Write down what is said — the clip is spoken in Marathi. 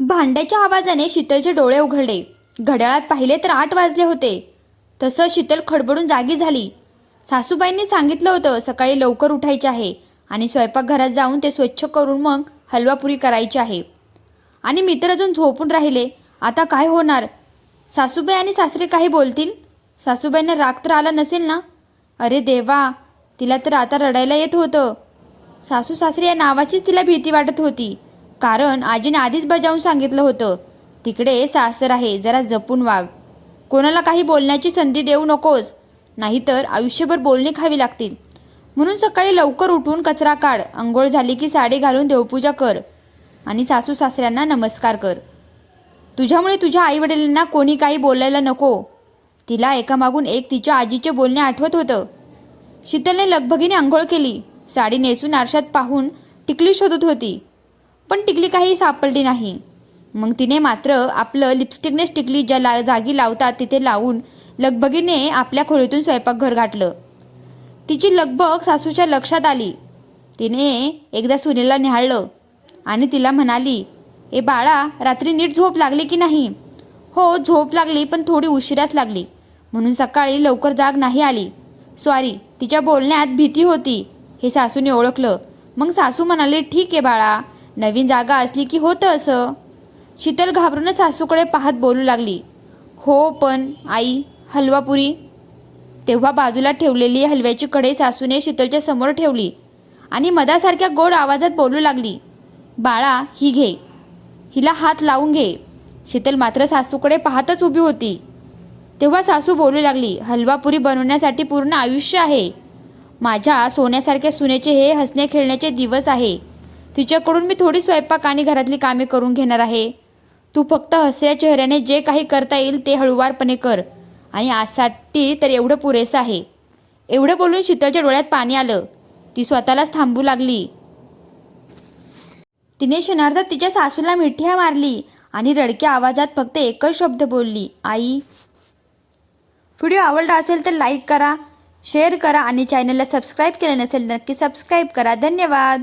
भांड्याच्या आवाजाने शीतलचे डोळे उघडले. घड्याळात पाहिले तर आठ वाजले होते. तसं शीतल खडबडून जागी झाली. सासूबाईंनी सांगितलं होतं सकाळी लवकर उठायचे आहे आणि स्वयंपाकघरात जाऊन ते स्वच्छ करून मग हलवापुरी करायची आहे. आणि मित्र अजून झोपून राहिले. आता काय होणार? सासूबाई आणि सासरे काही बोलतील? सासूबाईंना राग तर आला नसेल ना? अरे देवा तिला तर आता रडायला येत होतं. सासू सासरे या नावाचीच तिला भीती वाटत होती. कारण आजीने आधीच बजावून सांगितलं होतं तिकडे सासर आहे जरा जपून वाग. कोणाला काही बोलण्याची संधी देऊ नकोस नाहीतर आयुष्यभर बोलणे खावी लागतील. म्हणून सकाळी लवकर उठून कचरा काढ आंघोळ झाली की साडी घालून देवपूजा कर आणि सासू सासऱ्यांना नमस्कार कर. तुझ्यामुळे तुझ्या आईवडिलांना कोणी काही बोलायला नको. तिला एकामागून एक तिच्या आजीचे बोलणे आठवत होतं. शीतलने लगबगीने आंघोळ केली. साडी नेसून आरशात पाहून टिकली शोधत होती. पण टिकली काही सापडली नाही. मग तिने मात्र आपलं लिपस्टिकनेच टिकली ज्या ला जागी लावतात तिथे लावून लगबगीने आपल्या खोलीतून स्वयंपाकघर गाठलं. तिची लगबग सासूच्या लक्षात आली. तिने एकदा सुनेला निहाळलं आणि तिला म्हणाली ए बाळा रात्री नीट झोप लागली की नाही? हो झोप लागली पण थोडी उशिराच लागली. म्हणून सकाळी लवकर जाग नाही आली. सॉरी तिच्या बोलण्यात भीती होती हे सासूने ओळखलं. मग सासू म्हणाले ठीक आहे बाळा नवीन जागा असली की होतं असं. शीतल घाबरूनच सासूकडे पाहत बोलू लागली. हो पण आई हलवापुरी तेव्हा बाजूला ठेवलेली हलव्याची कढई सासूने शीतलच्या समोर ठेवली आणि मधासारख्या गोड आवाजात बोलू लागली. बाळा ही घे. हिला हात लावून घे. शीतल मात्र सासूकडे पाहतच उभी होती. तेव्हा सासू बोलू लागली हलवापुरी बनवण्यासाठी पूर्ण आयुष्य आहे. माझ्या सोन्यासारख्या सुनेचे हे हसणे खेळण्याचे दिवस आहे. तिच्याकडून मी थोडी स्वयंपाक आणि घरातली कामे करून घेणार आहे. तू फक्त हसऱ्या चेहऱ्याने जे काही करता येईल ते हळुवारपणे कर. आणि आजसाठी तर एवढं पुरेसं आहे. एवढं बोलून शीतलच्या डोळ्यात पाणी आलं. ती स्वतःलाच थांबू लागली. तिने क्षणार्धात तिच्या सासूला मिठ्या मारली आणि रडक्या आवाजात फक्त एकच शब्द बोलली आई. व्हिडिओ आवडला असेल तर लाईक करा शेअर करा आणि चॅनलला सबस्क्राईब केलं नसेल नक्की सबस्क्राईब करा. धन्यवाद.